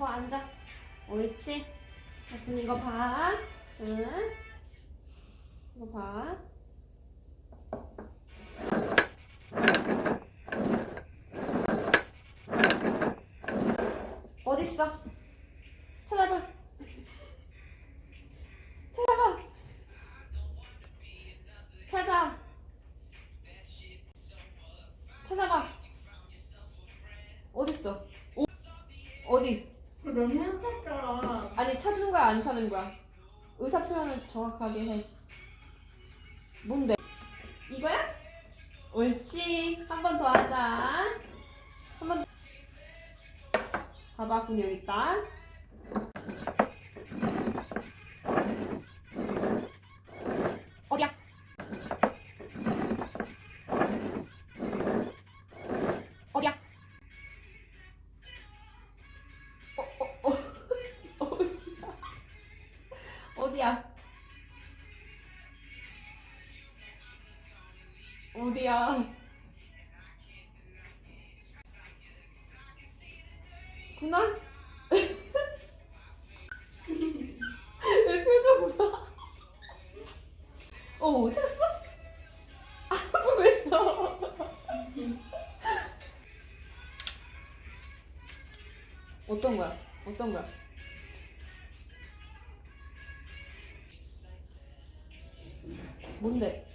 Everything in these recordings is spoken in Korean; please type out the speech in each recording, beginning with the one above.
더 앉아. 옳지. 자, 그럼 이거 봐. 응. 이거 봐. 어딨어? 찾아봐. 찾아봐. 찾아. 찾아봐. 어딨어? 오, 어디? 너무 행복했잖아. 아니 찾는 거야 안 찾는 거야? 의사 표현을 정확하게 해. 뭔데? 이거야? 옳지. 한 번 더 하자. 한 번. 더. 봐봐, 군 여기 있다. 어디야? 어디야? 구나? 내 표정 봐. 어, 찾았어? 아, 보냈어. 어떤 거야? 어떤 거야? 뭔데?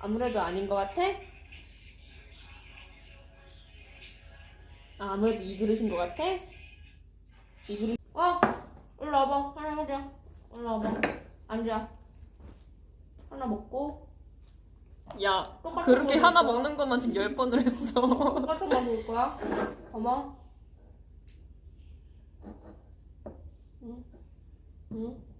아무래도 아닌 것 같아? 아, 아무래도 이 그릇인 것 같아? 이 그릇. 어! 일로 와봐. 하나 하자. 일로 와봐. 앉아. 하나 먹고. 야, 똑같은 그렇게 거 하나 먹을 거야? 먹는 것만 지금 열 번을 했어. 똑같은 거 먹을 거야. 어머. 응. 응.